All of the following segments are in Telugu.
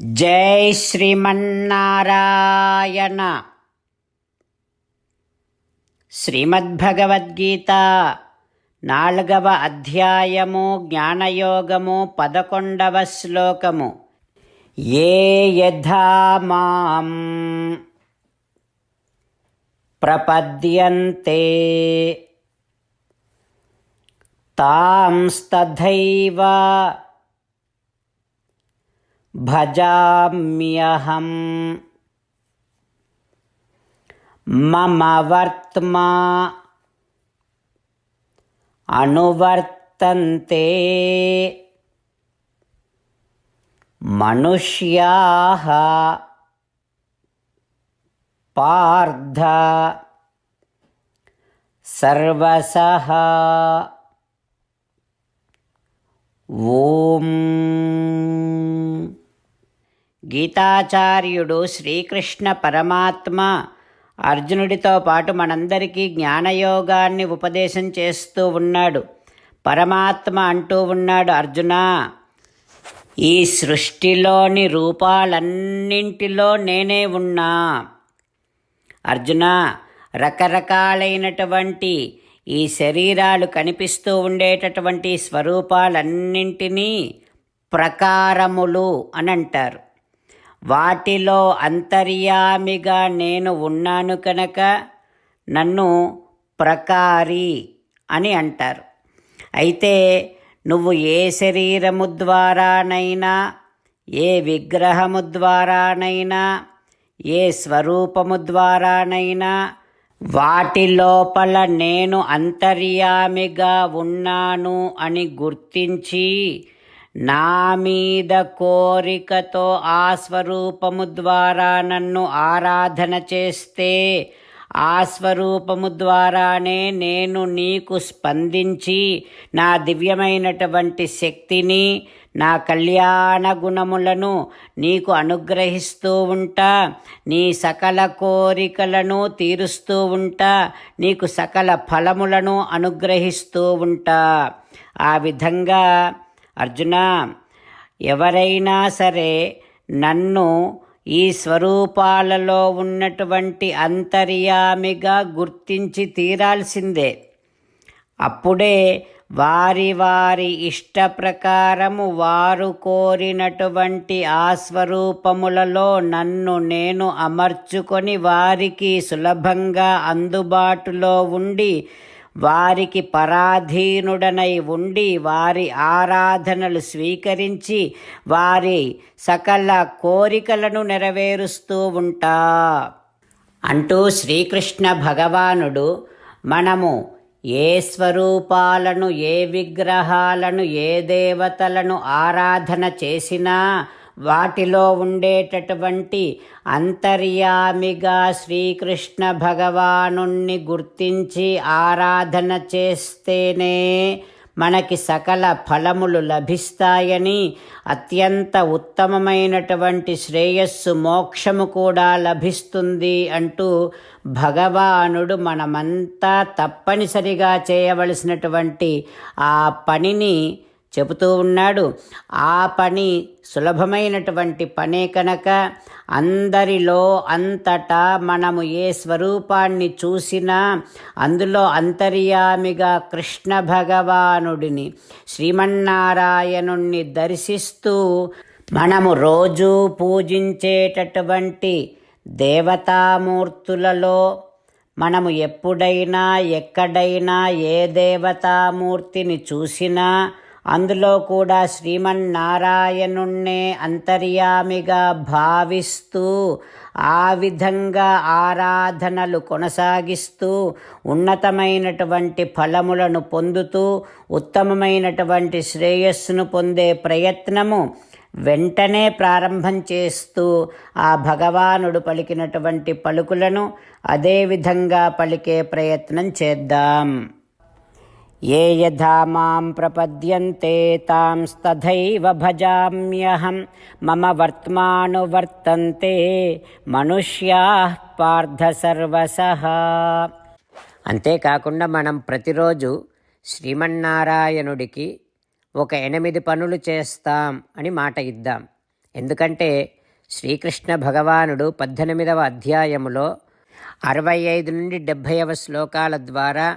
జై శ్రీమన్నారాయణ. శ్రీమద్భగవద్గీత నాలుగవ అధ్యాయము జ్ఞానయోగము పదకొండవ శ్లోకము. ఏ యథా మాం ప్రపద్యంతే. తాంస్తథైవ भजाम्यहं मम वर्त्मा अनुवर्तन्ते। मनुष्याः पार्थ। सर्वसः ॐ। గీతాచార్యుడు శ్రీకృష్ణ పరమాత్మ అర్జునుడితో పాటు మనందరికీ జ్ఞానయోగాన్ని ఉపదేశం చేస్తూ ఉన్నాడు. పరమాత్మ అంటూ ఉన్నాడు అర్జున ఈ సృష్టిలోని రూపాలన్నింటిలో నేనే ఉన్నా. అర్జున రకరకాలైనటువంటి ఈ శరీరాలు కనిపిస్తూ ఉండేటటువంటి స్వరూపాలన్నింటినీ ప్రకారములు అని అంటారు వాటిలో అంతర్యామిగా నేను ఉన్నాను కనుక నన్ను ప్రకారి అని అంటారు. అయితే నువ్వు ఏ శరీరము ద్వారానైనా ఏ విగ్రహము ద్వారానైనా ఏ స్వరూపము ద్వారానైనా వాటి లోపల నేను అంతర్యామిగా ఉన్నాను అని గుర్తించి నా మీద కోరికతో ఆ స్వరూపము ద్వారా నన్ను ఆరాధన చేస్తే ఆ స్వరూపము ద్వారానే నేను నీకు స్పందించి నా దివ్యమైనటువంటి శక్తిని నా కళ్యాణ గుణములను నీకు అనుగ్రహిస్తూ ఉంటా నీ సకల కోరికలను తీరుస్తూ ఉంటా నీకు సకల ఫలములను అనుగ్రహిస్తూ ఉంటా. ఆ విధంగా అర్జున ఎవరైనా సరే నన్ను ఈ స్వరూపాలలో ఉన్నటువంటి అంతర్యామిగా గుర్తించి తీరాల్సిందే. అప్పుడే వారి వారి ఇష్ట ప్రకారము వారు కోరినటువంటి ఆ స్వరూపములలో నన్ను నేను అమర్చుకొని వారికి సులభంగా అందుబాటులో ఉండి వారికి పరాధీనుడనై ఉండి వారి ఆరాధనలు స్వీకరించి వారి సకల కోరికలను నెరవేరుస్తూ ఉంటా. అంటూ శ్రీకృష్ణ భగవానుడు మనము ఏ స్వరూపాలను ఏ విగ్రహాలను ఏ దేవతలను ఆరాధన చేసినా వాటిలో ఉండేటటువంటి అంతర్యామిగా శ్రీకృష్ణ భగవానుణ్ణి గుర్తించి ఆరాధన చేస్తేనే మనకి సకల ఫలములు లభిస్తాయని అత్యంత ఉత్తమమైనటువంటి శ్రేయస్సు మోక్షము కూడా లభిస్తుంది అంటూ భగవానుడు మనమంతా తప్పనిసరిగా చేయవలసినటువంటి ఆ పనిని చెబుతూ ఉన్నాడు. ఆ పని సులభమైనటువంటి పనే కనుక అందరిలో అంతటా మనము ఏ స్వరూపాన్ని చూసినా అందులో అంతర్యామిగా కృష్ణ భగవానుడిని శ్రీమన్నారాయణుణ్ణి దర్శిస్తూ మనము రోజు పూజించేటటువంటి దేవతామూర్తులలో మనము ఎప్పుడైనా ఎక్కడైనా ఏ దేవతామూర్తిని చూసినా అందులో కూడా శ్రీమన్నారాయణుణ్ణే అంతర్యామిగా భావిస్తూ ఆ విధంగా ఆరాధనలు కొనసాగిస్తూ ఉన్నతమైనటువంటి ఫలములను పొందుతూ ఉత్తమమైనటువంటి శ్రేయస్సును పొందే ప్రయత్నము వెంటనే ప్రారంభం చేస్తూ ఆ భగవానుడు పలికినటువంటి పలుకులను అదేవిధంగా పలికే ప్రయత్నం చేద్దాం. ఏ యథా మాం ప్రపద్యంతే తాంస్తథైవ భజామ్యహం మమ వర్త్మానువర్తంతే మనుష్యా పార్థ సర్వసః. అంతేకాకుండా మనం ప్రతిరోజు శ్రీమన్నారాయణుడికి ఒక ఎనిమిది పనులు చేస్తాం అని మాట ఇద్దాం. ఎందుకంటే శ్రీకృష్ణ భగవానుడు పద్దెనిమిదవ అధ్యాయములో అరవై ఐదు నుండి డెబ్భైవ శ్లోకాల ద్వారా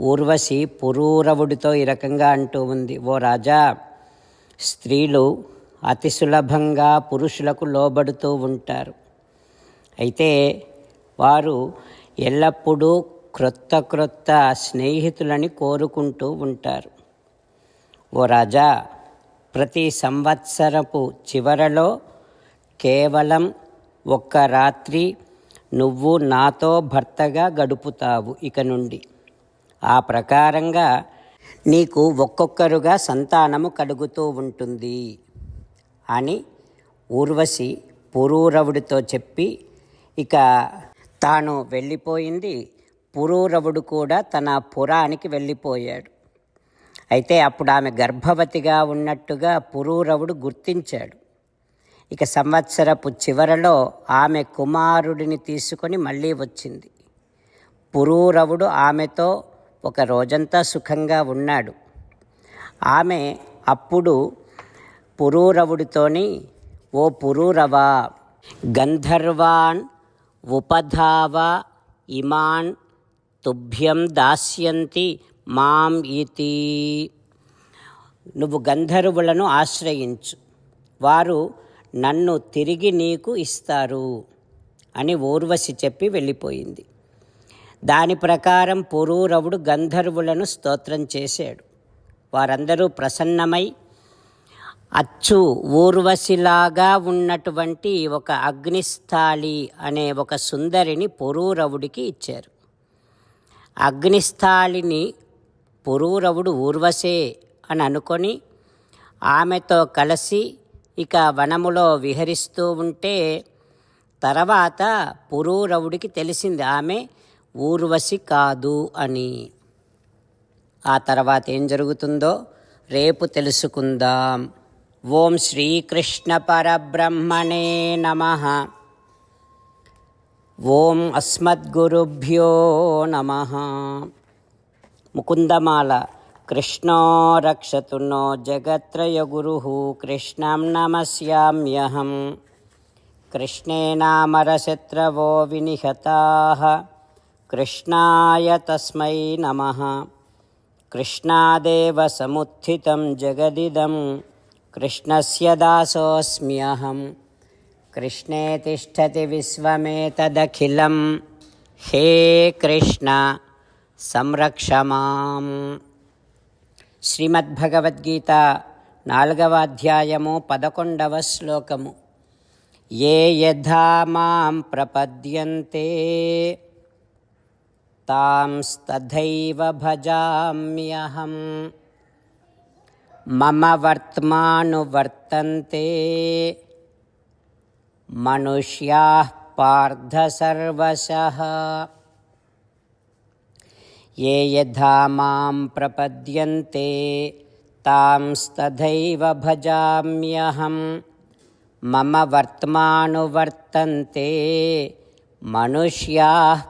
ఊర్వశి పురూరవుడితో ఈ రకంగా అంటూ ఉంది. ఓ రాజా స్త్రీలు అతి సులభంగా పురుషులకు లోబడుతూ ఉంటారు. అయితే వారు ఎల్లప్పుడూ క్రొత్త క్రొత్త స్నేహితులని కోరుకుంటూ ఉంటారు. ఓ రాజా ప్రతి సంవత్సరపు చివరలో కేవలం ఒక్క రాత్రి నువ్వు నాతో భర్తగా గడుపుతావు ఇక నుండి. ఆ ప్రకారంగా నీకు ఒక్కొక్కరుగా సంతానము కలుగుతూ ఉంటుంది అని ఊర్వశి పురూరవుడితో చెప్పి ఇక తాను వెళ్ళిపోయింది పురూరవుడు కూడా తన పురానికి వెళ్ళిపోయాడు. అయితే అప్పుడు ఆమె గర్భవతిగా ఉన్నట్టుగా పురూరవుడు గుర్తించాడు. ఇక సంవత్సరపు చివరలో ఆమె కుమారుడిని తీసుకొని మళ్ళీ వచ్చింది. పురూరవుడు ఆమెతో ఒక రోజంతా సుఖంగా ఉన్నాడు. ఆమె అప్పుడు పురూరవుడితోని ఓ పురూరవా గంధర్వాన్ ఉపధావ ఇమాన్ తుభ్యం దాస్యంతి మాం ఇతి నువ్వు గంధర్వులను ఆశ్రయించు. వారు నన్ను తిరిగి నీకు ఇస్తారు అని ఊర్వశి చెప్పి వెళ్ళిపోయింది. దాని ప్రకారం పురూరవుడు గంధర్వులను స్తోత్రం చేశాడు. వారందరూ ప్రసన్నమై అచ్చు ఊర్వశిలాగా ఉన్నటువంటి ఒక అగ్నిస్థాళి అనే ఒక సుందరిని పురూరవుడికి ఇచ్చారు. అగ్నిస్థాళిని పురూరవుడు ఊర్వశే అని అనుకొని ఆమెతో కలిసి ఇక వనములో విహరిస్తూ ఉంటే తర్వాత పురూరవుడికి తెలిసింది ఆమె ఊర్వశి కాదు అని. ఆ తర్వాత ఏం జరుగుతుందో రేపు తెలుసుకుందాం. ఓం శ్రీకృష్ణ పరబ్రహ్మణే నమ. ఓం అస్మద్గురుభ్యో నమ. ముకుందమాల కృష్ణో రక్షతు నో జగత్రయగురు. కృష్ణం నమస్యామ్యహం. కృష్ణేనామరశత్రవో వినిహతాः. కృష్ణాయ తస్మై నమः. కృష్ణాదేవ సముత్థితం జగదిదం కృష్ణస్య దాసోऽస్మ్యహం కృష్ణే తిష్టతి విశ్వమేతదఖిలం హే కృష్ణ సంరక్ష మాం. శ్రీమద్భగవద్గీత నాలుగవ అధ్యాయము పదకొండవ శ్లోకము. ఏ యథా మాం ప్రపద్యంతే. तांस्तथैव भजाम्यहं मम वर्त्मानुवर्तन्ते। मनुष्याः पार्थसर्वशः ये यथा मां प्रपद्यन्ते तांस्तथैव भजाम्यहं मम वर्त्मानुवर्तन्ते मनुष्याः